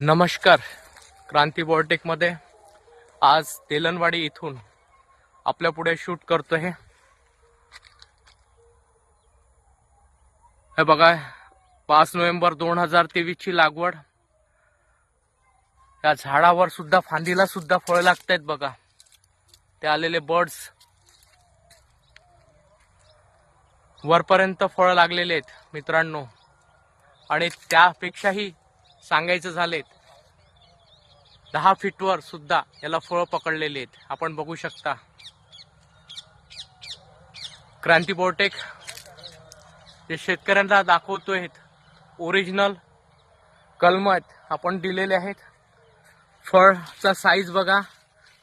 नमस्कार क्रांती बॉर्टेकमध्ये आज तेलनवाडी इथून आपल्या पुढे शूट करतो हे. हे बघा पाच नोव्हेंबर दोन हजार तेवीसची लागवड. या झाडावर सुद्धा फांदीला सुद्धा फळ लागत आहेत बघा. ते आलेले बर्ड्स वरपर्यंत फळ लागलेले आहेत मित्रांनो. आणि त्यापेक्षाही सांगायचं झालेत. दहा फीटवर सुद्धा याला फळं पकडलेले आहेत. आपण बघू शकता. क्रांती बोर्टेक जे शेतकऱ्यांना दाखवतोय ओरिजिनल कलम आहेत. आपण दिलेले आहेत. फळचा साईज बघा.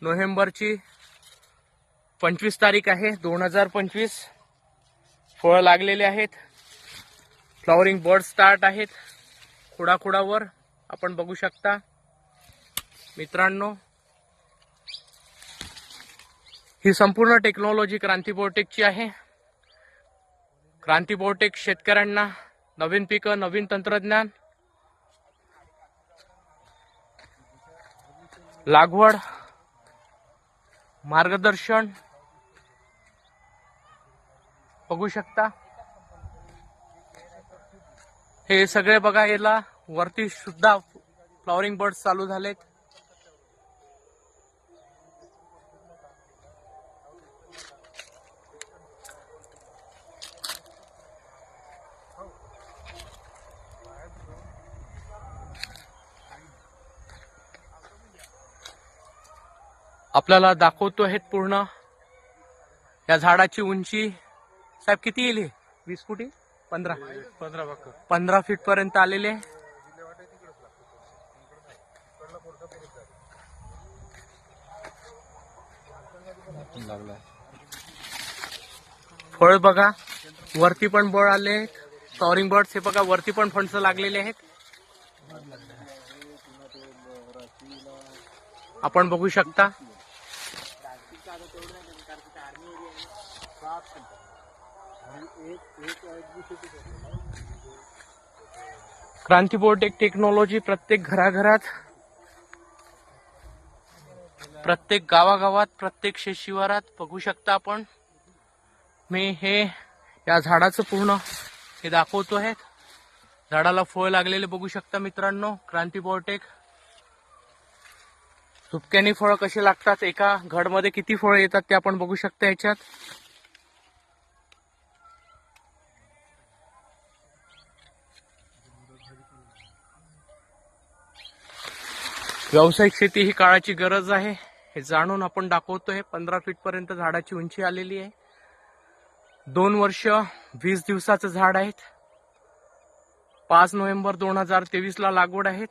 नोव्हेंबरची पंचवीस तारीख आहे. दोन हजार पंचवीस. फळं लागलेले आहेत. फ्लॉवरिंग बर्ड स्टार्ट आहेत. खुडाखुडावर आपण बघू शकता. मित्रांनो ही संपूर्ण टेक्नॉलॉजी क्रांती बोटेकची आहे. क्रांती बोटेक शेतकऱ्यांना नवीन पिकं नवीन तंत्रज्ञान लागवड मार्गदर्शन बघू शकता. हे सगळे बघा याला वरती सुद्धा फ्लॉवरिंग बर्ड चालू झालेत. आपल्याला दाखवतो आहेत पूर्ण. या झाडाची उंची. साहेब किती येईल हे? वीस फुटी पंधरा. पंधरा भाकर पंधरा फीट पर्यंत आलेले. फळ बघा. वरती पण बळ आले फ्लॉवरिंग बर्ड्स हे बघा वरती पण फणस लागलेले आहेत. आपण बघू शकता. क्रांती एक टेक्नॉलॉजी प्रत्येक घराघरात प्रत्येक गावागावात प्रत्येक शेशिवारात बघू शकता आपण. मी हे या झाडाचं पूर्ण हे दाखवतो आहे झाडाला फळ लागलेले बघू शकता मित्रांनो. क्रांती बोर्टेक झुपक्याने फळं कसे लागतात? एका घडमध्ये किती फळं येतात ते आपण बघू शकता याच्यात. व्यावसायिक शेती ही काळाची गरज आहे. हे जाणून आपण दाखवतोय. पंधरा फीट पर्यंत झाडाची उंची आलेली आहे. दोन वर्ष वीस दिवसाचं झाड आहेत. पाच नोव्हेंबर दोन हजार तेवीस ला लागवड आहेत.